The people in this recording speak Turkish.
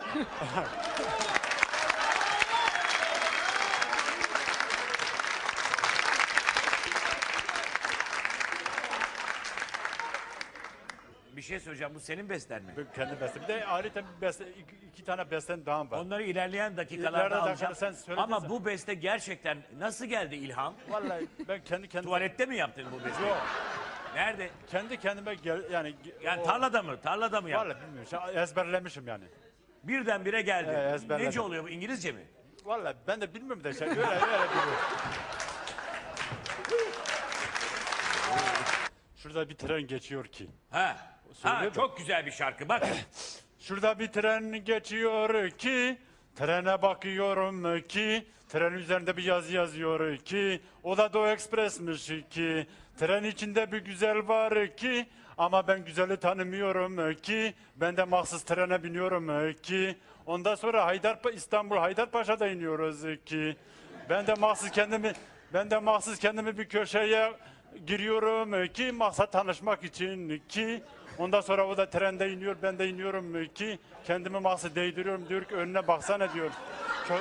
Bir şey söyleyeceğim. Bu senin besten mi? Ben Kendi bestem. Bir de ayrıca bir beste, iki, iki tane bestem daha var. Onları ilerleyen dakikalarda İleride alacağım. dakikada sen Ama bu beste gerçekten nasıl geldi ilham? Vallahi ben kendi kendime Tuvalette mi yaptın bu besteyi? Yok. Nerede? kendi kendime gel, yani Yani o- tarlada mı? Tarlada mı yaptın? Vallahi bilmiyorum. Şey, ezberlemişim yani. Birdenbire geldi. Evet, ezberledim. Nece oluyor bu? İngilizce mi? Vallahi ben de bilmiyorum da şey öyle öyle biliyorum. Şurada bir tren geçiyor ki. Ha. Söyle Ha, çok güzel bir şarkı. Bak. Şurada bir tren geçiyor ki. Trene bakıyorum ki. Tren üzerinde bir yazı yazıyor ki. O da Doğu Ekspres'miş ki. Tren içinde bir güzel var ki. Ama ben güzeli tanımıyorum ki. Ben de mahsus trene biniyorum ki. Ondan sonra Haydar İstanbul Haydarpaşa'da iniyoruz ki. Ben de mahsus kendimi ben de mahsus kendimi bir köşeye giriyorum ki maksat tanışmak için ki ondan sonra o da trende iniyor ben de iniyorum ki kendimi mahsus değdiriyorum diyor ki önüne baksana diyor. Çok,